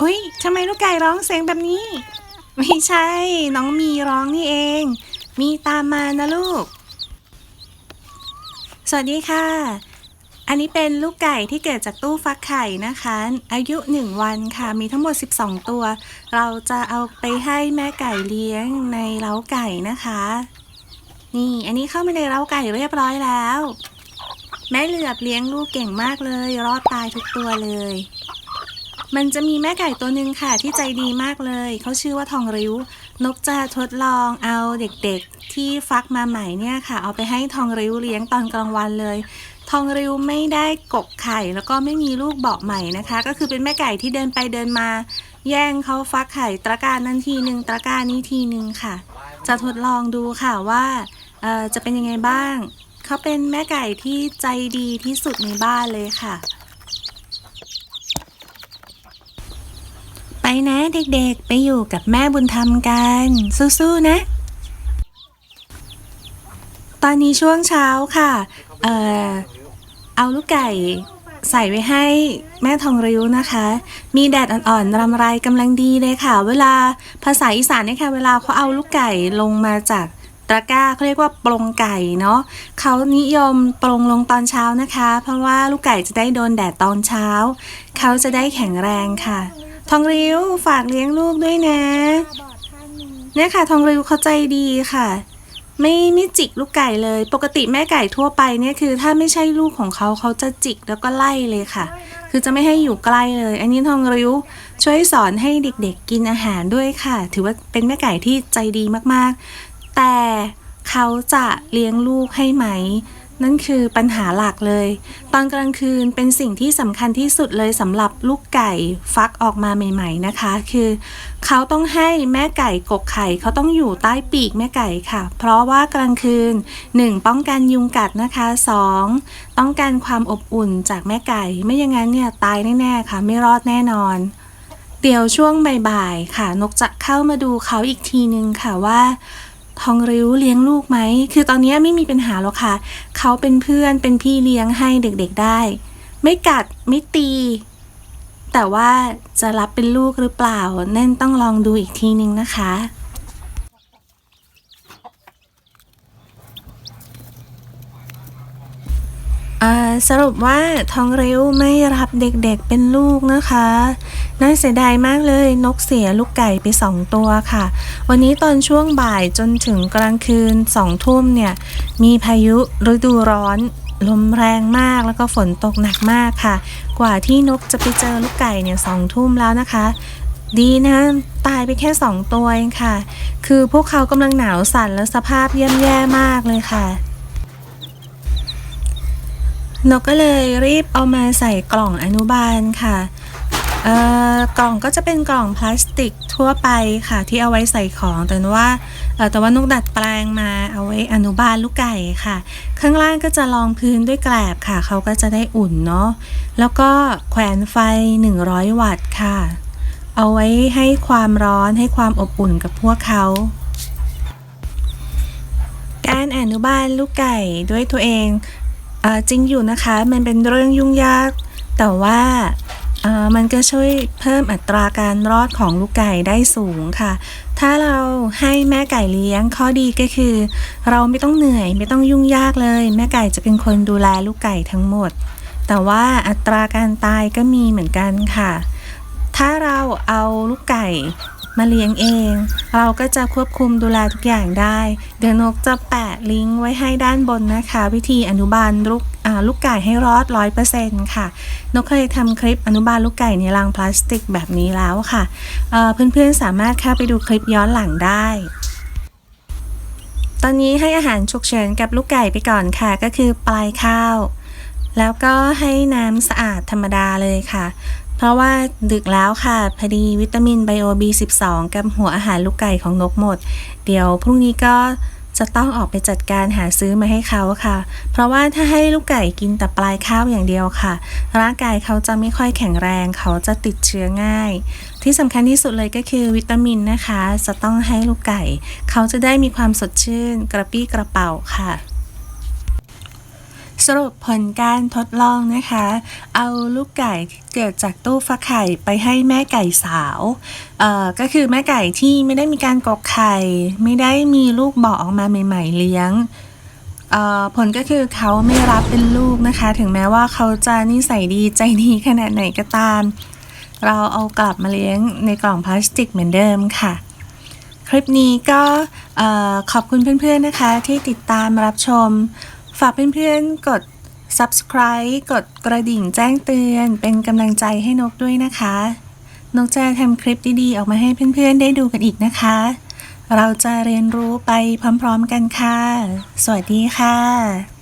อุ้ยทำไมลูกไก่ร้องเสียงแบบนี้ ไม่ใช่ น้องมีร้องนี่เอง มีตามมานะลูก สวัสดีค่ะ อันนี้เป็นลูกไก่ที่เกิดจากตู้ฟักไข่นะคะ อายุ 1 วันค่ะ มีทั้งหมด 12 ตัว เราจะเอาไปให้แม่ไก่เลี้ยงในเล้าไก่นะคะ นี่ อันนี้เข้ามาในเล้าไก่เรียบร้อยแล้ว แม่เหลือบเลี้ยงลูกเก่งมากเลย รอดตายทุกตัวเลย มันจะมีแม่ไก่ตัวหนึ่งค่ะที่ใจดีมากเลย เขาชื่อว่าทองริ้ว นกจะทดลองเอาเด็กๆที่ฟักมาใหม่เนี่ยค่ะ เอาไปให้ทองริ้วเลี้ยงตอนกลางวันเลย ทองริ้วไม่ได้กกไข่แล้วก็ไม่มีลูกเบาะใหม่นะคะ ก็คือเป็นแม่ไก่ที่เดินไปเดินมา แย่งเขาฟักไข่ตะกร้ารนั้นทีหนึ่งตะกร้ารนี้ทีหนึ่งค่ะ จะทดลองดูค่ะว่าจะเป็นยังไงบ้าง เขาเป็นแม่ไก่ที่ใจดีที่สุดในบ้านเลยค่ะ ไปนะเด็กๆ ไปอยู่กับแม่บุญธรรมกัน สู้ๆนะ ตอนนี้ช่วงเช้าค่ะ เอ่อ เอาลูกไก่ใส่ไว้ให้แม่ทองริ้วนะคะ มีแดดอ่อนๆรำไรกำลังดีเลยค่ะ เวลาภาษาอีสานเนี่ยค่ะ เวลาเขาเอาลูกไก่ลงมาจากตะกร้าเขาเรียกว่าปรงไก่เนาะเขานิยมปรงลงตอนเช้านะคะ เพราะว่าลูกไก่จะได้โดนแดดตอนเช้า เขาจะได้แข็งแรงค่ะ ทองริ้วฝากเลี้ยงลูกด้วยนะ เนี่ยค่ะ ทองริ้วเขาใจดีค่ะ ไม่ไม่จิกลูกไก่เลย ปกติแม่ไก่ทั่วไปเนี่ยคือ ถ้าไม่ใช่ลูกของเขาเขาจะจิกแล้วก็ไล่เลยค่ะ คือจะไม่ให้อยู่ใกล้เลย อันนี้ทองริ้วช่วยสอนให้เด็กๆกินอาหารด้วยค่ะ ถือว่าเป็นแม่ไก่ที่ใจดีมากๆ แต่เขาจะเลี้ยงลูกให้ไหม นั่นคือปัญหาหลักเลย ตอนกลางคืนเป็นสิ่งที่สำคัญที่สุดเลยสำหรับลูกไก่ฟักออกมาใหม่ ๆนะคะ คือเขาต้องให้แม่ไก่กกไข่เขาต้องอยู่ใต้ปีกแม่ไก่ค่ะ เพราะว่ากลางคืน 1. ป้องกันยุงกัดนะคะ 2. ต้องการความอบอุ่นจากแม่ไก่ ไม่อย่างนั้นเนี่ยตายแน่ๆค่ะ ไม่รอดแน่นอนเดี๋ยวช่วงบ่ายๆค่ะ นกจะเข้ามาดูเขาอีกทีนึงค่ะว่า ทองริ้วเลี้ยงลูกไหม คือตอนนี้ไม่มีปัญหาหรอกค่ะ เขาเป็นเพื่อนเป็นพี่เลี้ยงให้เด็กๆได้ ไม่กัดไม่ตี แต่ว่าจะรับเป็นลูกหรือเปล่า นั่นต้องลองดูอีกทีนึงนะคะ อ่า สรุปว่าทองเร็วไม่รับเด็กๆเป็นลูกนะคะ น่าเสียดายมากเลยนกเสียลูกไก่ไปสองตัวค่ะ วันนี้ตอนช่วงบ่ายจนถึงกลางคืนสองทุ่มเนี่ย มีพายุฤดูร้อนลมแรงมากแล้วก็ฝนตกหนักมากค่ะ กว่าที่นกจะไปเจอลูกไก่เนี่ยสองทุ่มแล้วนะคะ ดีนะตายไปแค่สองตัวเองค่ะ คือพวกเขากำลังหนาวสั่นและสภาพเย่ำแย่มากเลยค่ะ นกก็เลยรีบเอามาใส่กล่องอนุบาลค่ะเอ่อกล่องก็จะเป็นกล่องพลาสติกทั่วไปค่ะ ที่เอาไว้ใส่ของ แต่ว่าแต่ว่านกดัดแปลงมาเอาไว้อนุบาลลูกไก่ค่ะ ข้างล่างก็จะรองพื้นด้วยแกลบค่ะ เขาก็จะได้อุ่นเนาะแล้วก็แขวนไฟ 100 วัตต์ค่ะ เอาไว้ให้ความร้อนให้ความอบอุ่นกับพวกเขาการอนุบาลลูกไก่ด้วยตัวเอง จริงอยู่นะคะมันเป็นเรื่องยุ่งยาก แต่ว่ามันก็ช่วยเพิ่มอัตราการรอดของลูกไก่ได้สูงค่ะ ถ้าเราให้แม่ไก่เลี้ยงข้อดีก็คือ เราไม่ต้องเหนื่อยไม่ต้องยุ่งยากเลย แม่ไก่จะเป็นคนดูแลลูกไก่ทั้งหมด แต่ว่าอัตราการตายก็มีเหมือนกันค่ะ ถ้าเราเอาลูกไก่ มาเลี้ยงเอง เราก็จะควบคุมดูแลทุกอย่างได้ เดี๋ยวนกจะแปะลิงก์ไว้ให้ด้านบนนะคะ วิธีอนุบาลลูกอ่าลูกไก่ให้รอดร้อยเปอร์เซ็นต์ค่ะ นกเคยทำคลิปอนุบาลลูกไก่ในรังพลาสติกแบบนี้แล้วค่ะเเพื่อนๆสามารถเข้าไปดูคลิปย้อนหลังได้ตอนนี้ให้อาหารฉุกเฉินกับลูกไก่ไปก่อนค่ะ ก็คือปลายข้าว แล้วก็ให้น้ำสะอาดธรรมดาเลยค่ะ ราะว่าดึกแล้วค่ะ พอดีวิตามินไบโอ B12 กับหัวอาหารลูกไก่ของนกหมด เดี๋ยวพรุ่งนี้ก็จะต้องออกไปจัดการหาซื้อมาให้เขาค่ะ เพราะว่าถ้าให้ลูกไก่กินแต่ปลายข้าวอย่างเดียวค่ะ ร่างกายเขาจะไม่ค่อยแข็งแรง เขาจะติดเชื้อง่าย ที่สำคัญที่สุดเลยก็คือวิตามินนะคะ จะต้องให้ลูกไก่ เขาจะได้มีความสดชื่น กระปี้กระเป๋าค่ะ สรุปผลการทดลองนะคะ เอาลูกไก่เกิดจากตู้ฟักไข่ไปให้แม่ไก่สาวเอ่อก็คือแม่ไก่ที่ไม่ได้มีการกกไข่ ไม่ได้มีลูกบ่อออกมาใหม่ ๆ เลี้ยงเอ่อผลก็คือเขาไม่รับเป็นลูกนะคะ ถึงแม้ว่าเขาจะนิสัยดีใจดีขนาดไหนก็ตาม เราเอากลับมาเลี้ยงในกล่องพลาสติกเหมือนเดิมค่ะ คลิปนี้ก็ขอบคุณเพื่อนๆนะคะที่ติดตามรับชม ฝากเพื่อนๆ กด subscribe กดกระดิ่งแจ้งเตือน เป็นกำลังใจให้นกด้วยนะคะ นกจะทำคลิปดีๆ ออกมาให้เพื่อนๆ ได้ดูกันอีกนะคะ เราจะเรียนรู้ไปพร้อมๆกันค่ะ สวัสดีค่ะ